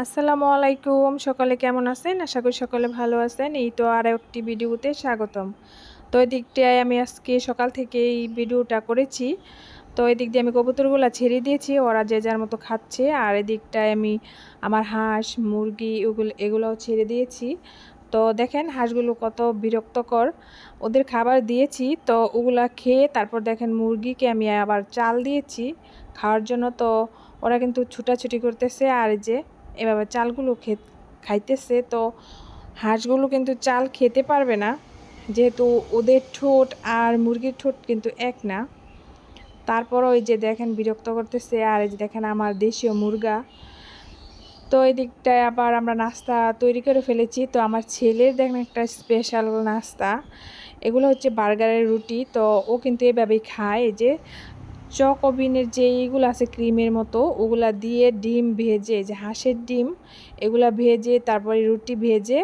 আসসালামু আলাইকুম। সকলে কেমন আছেন? আশা করি সকলে ভালো আছেন। এই তো আর একটি ভিডিওতে স্বাগতম। তো এই দিকটায় আমি আজকে সকাল থেকে এই ভিডিওটা করেছি। তো এই দিক দিয়ে আমি কবুতরগুলো ছেড়ে দিয়েছি। ওরা যে যার মতো খাচ্ছে। আর এদিকটায় আমি আমার হাঁস, মুরগি ওগুলো, এগুলোও ছেড়ে দিয়েছি। তো দেখেন হাঁসগুলো কত বিরক্তকর। ওদের খাবার দিয়েছি। তো ওগুলা খেয়ে তারপর দেখেন মুরগিকে আমি আবার চাল দিয়েছি। খাওয়ার জন্য তো ওরা কিন্তু ছুটাছুটি করতেছে। আর যে এভাবে চালগুলো খাইতেছে। তো হাঁসগুলো কিন্তু চাল খেতে পারবে না। যেহেতু ওদের ঠোঁট আর মুরগির ঠোঁট কিন্তু এক না। তারপর ওই যে দেখেন বিরক্ত করতেছে, আর এই যে দেখেন আমার দেশীয় মুরগা। তো এই দিকটায় আবার আমরা নাস্তা তৈরি করে ফেলেছি। তো আমার ছেলের দেখেন একটা স্পেশাল নাস্তা। এগুলো হচ্ছে বার্গারের রুটি। তো ও কিন্তু এভাবেই খায়। এই যে চকবিনের যে এইগুলো আছে ক্রিমের মতো, ওগুলা দিয়ে ডিম ভেজে যে হাঁসের ডিম, এগুলা ভেজে, তারপরে রুটি ভেজে,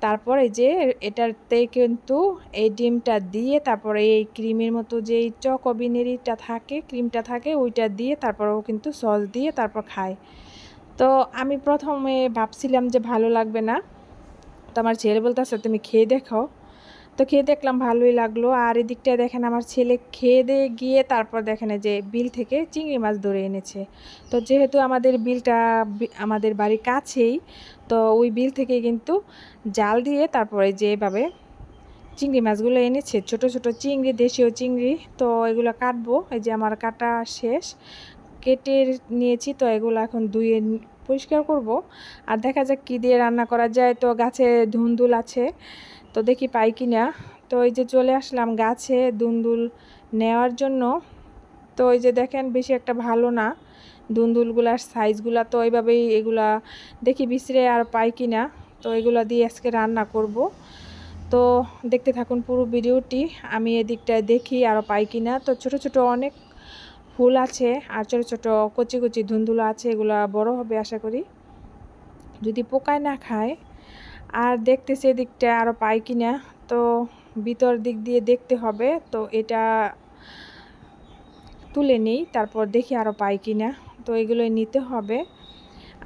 তারপর যে এটাতে কিন্তু এই ডিমটা দিয়ে, তারপরে এই ক্রিমের মতো যে চক চকবিনেরইটা থাকে, ক্রিমটা থাকে, ওইটা দিয়ে তারপর ও কিন্তু সস দিয়ে তারপর খায়। তো আমি প্রথমে ভাবছিলাম যে ভালো লাগবে না। তো আমার ছেলে বলতেছে, তুমি খেয়ে দেখো। তো খেয়ে দেখলাম ভালোই লাগল। আর এদিকটায় দেখেন আমার ছেলে খেয়ে দিয়ে গিয়ে তারপর দেখেন যে বিল থেকে চিংড়ি মাছ ধরে এনেছে। তো যেহেতু আমাদের বিলটা আমাদের বাড়ির কাছেই, তো ওই বিল থেকে কিন্তু জাল দিয়ে তারপরে যেভাবে চিংড়ি মাছগুলো এনেছে, ছোট ছোট চিংড়ি, দেশীয় চিংড়ি, তো এগুলো কাটবো। এই যে আমার কাটা শেষ। কেটে নিয়েছি, তো এগুলো এখন ধুয়ে পরিষ্কার করব। আর দেখা যাক কী দিয়ে রান্না করা যায়। তো গাছে ধুন্দুল আছে, তো দেখি পাই কি না তো এই যে চলে আসলাম গাছে দুন্দুল নেওয়ার জন্য। তো ওই যে দেখেন বেশি একটা ভালো না দুন্দুলগুলার সাইজগুলা। তো এইভাবেই এগুলা দেখি বিছড়ে আর পাই কি না তো এগুলা দিয়ে আজকে রান্না করব। তো দেখতে থাকুন পুরো ভিডিওটি। আমি এদিকটায় দেখি আরও পাই কি না তো ছোট ছোট অনেক ফুল আছে আর ছোটো ছোটো কচি কচি ধুন্দুলো আছে, এগুলো বড় হবে আশা করি। যদি পোকায় না খায়, আর দেখতেছি এদিকটা আরও পাই কিনা, তো ভিতর দিক দিয়ে দেখতে হবে, তো এটা তুলে নিই, তারপর দেখি আরও পাই কিনা, তো এগুলোই নিতে হবে।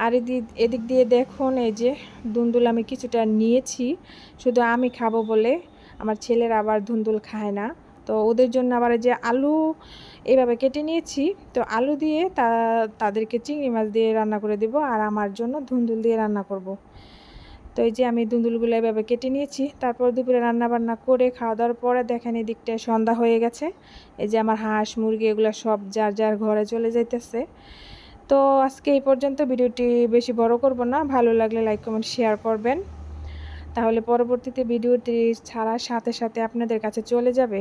আর এদিক এদিক দিয়ে দেখুন, এই যে দুন্দুল আমি কিছুটা নিয়েছি, শুধু আমি খাব বলে, আমার ছেলের আবার ধুন্দুল খায় না। তো ওদের জন্য আবার যে আলু এভাবে কেটে নিয়েছি। তো আলু দিয়ে তা, তাদেরকে চিংড়ি মাছ দিয়ে রান্না করে দেব আর আমার জন্য ধুন্দুল দিয়ে রান্না করব। তো এই যে আমি দুন্দুলগুলো এভাবে কেটে নিয়েছি। তারপর দুপুরে রান্না বান্না করে খাওয়া দাওয়ার পরে দেখেন এদিকটায় সন্ধ্যা হয়ে গেছে। এই যে আমার হাঁস, মুরগি এগুলো সব যার যার ঘরে চলে যাইতেছে। তো আজকে এই পর্যন্ত ভিডিওটি বেশি বড় করব না। ভালো লাগলে লাইক, কমেন্ট, শেয়ার করবেন। তাহলে পরবর্তীতে ভিডিওটি ছাড়ার সাথে সাথে আপনাদের কাছে চলে যাবে।